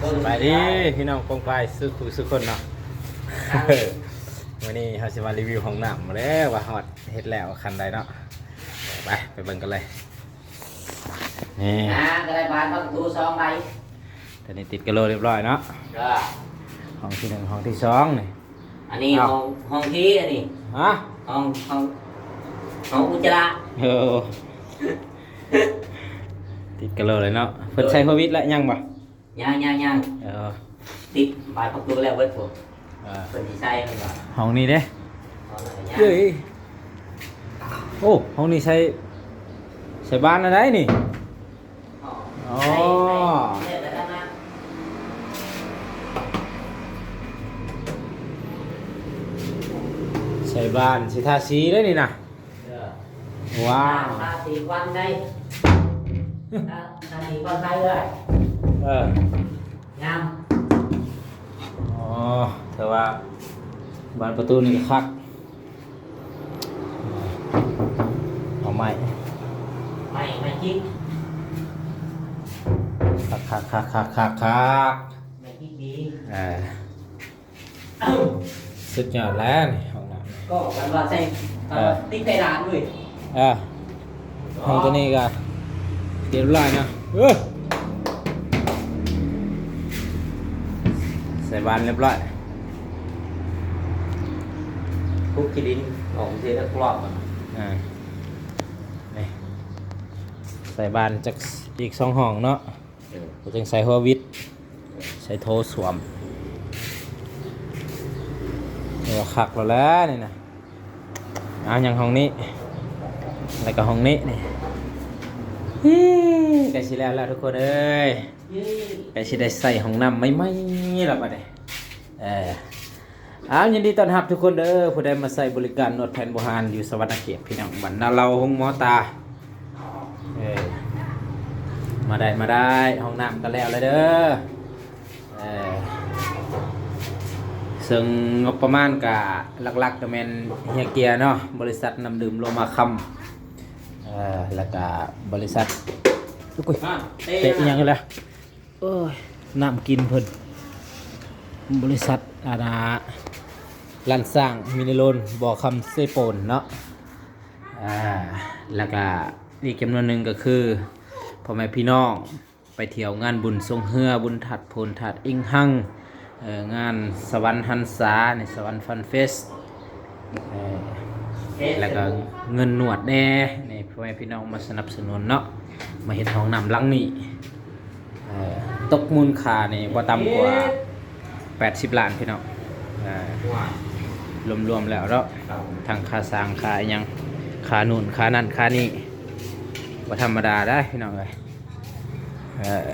สบายดีพี่น้องกองไฟซื้อคุยซื้อคนเนาะวันนี้เราจะมารีวิวห้องน้ำมาแล้วว่าฮอดเฮ็ดแล้วคันใดเนาะไปไปเบิ่งกันเลยนี่อ่าก็ได้บานประตูสองใบตอนนี้ติดกระโหลกเรียบร้อยเนาะก็ห้องที่หนึ่งห้องที่สองนี่อันนี้ห้องห้องที่อันนี้ฮะห้องห้องห้องอุจจาระเออติดกระโหลกเลยเนาะเพิ่นใช้โควิดแล้วยังบ่ ย่างย่างย่างเออติดบานประตูแล้วเบิดผมเออเป็นที่ใช่ไหมครับห้องนี้เด้ห้องไหนย่างเฮ้ยโอ้ห้องนี้ใช้ใช้บ้านอะไรนี่อ๋อใช่ใช่แล้วนะใช้บ้านใช้ทาสีได้นี่นะเออว้าทาวทาสีควันได้ทาทาสีควันได้เลย เอองามอ๋อแต่ว่าบานประตูนี่ก็คักเอาใหม่ไม่ไม่คิดคักคักคักคักคักคักไม่คิดดีเออสุดยอดแล้วนี่ห้องน้ำก็กันว่าใช่เอ่อติดเพดานด้วยเออห้องตัวนี้ก็เรียบร้อยนะเออ ใส่บานเรียบร้อยคุกขี้ดินของเทตะกรอบอะอ่านี่ใส่บานจากอีกสองห้องเนาะเออเราจึงใส่หัววิทย์ใส่โทสวมเดี๋ยวขักเราแล้วนี่นะเอาอย่างห้องนี้ แล้วก็ห้องนี้นี่ฮิใกล้สิแล้วแล้วทุกคนเอ้ย เย้ใกล้สิได้ใส่ห้องน้ำไม่ไม่แล้วบัดนี้เอออ้าวยินดีต้อนรับทุกคนเด้อผู้ใดมาใส่บริการนวดแผนโบราณอยู่สวัสดิเขตพี่น้องบันนาเราห้องหมอตาเออมาได้มาได้ห้องน้ำกันแล้วเลยเด้อเออซึ่งงบประมาณกะหลักๆก็แม่นเฮียเกียร์เนาะบริษัทนำดื่มโลมาคัมเออแล้วก็บริษัททุกคนอะเตะอีหยังกันละ เอ้ยน้ำกินเพิ่นบริษัทอาณาลันสร้างมินิโลนบ่อคำเซโปนเนาะอ่าแล้วก็อีกจำนวนหนึ่งก็คือพ่อแม่พี่น้องไปเที่ยวงานบุญทรงเฮือบุญถัดพลถัดอิงหังเอ่องานสวรรค์หันษาในสวรรค์ฟันเฟสแล้วก็เงินหนวดแน่นี่พ่อแม่พี่น้องมาสนับสนุนเนาะมาเห็นห้องน้ำลังนี้เอ่อ ตกมูลค่านี่บ่ต่ำกว่า 80 ล้านพี่น้องเอ่อรวมๆแล้วเนาะทั้งค่าสร้างค่าอิหยังค่านู่นค่านั่นค่านี่บ่ธรรมดาได้พี่น้องเอ้ยเออ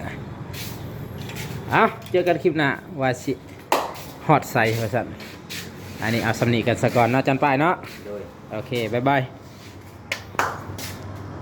เอาเจอกันคลิปหน้าว่าสิฮอดใส่ว่าซั่นอันนี้เอาสำนีกันซะก่อนเนาะจันป้ายเนาะโดยโอเค บ๊ายบาย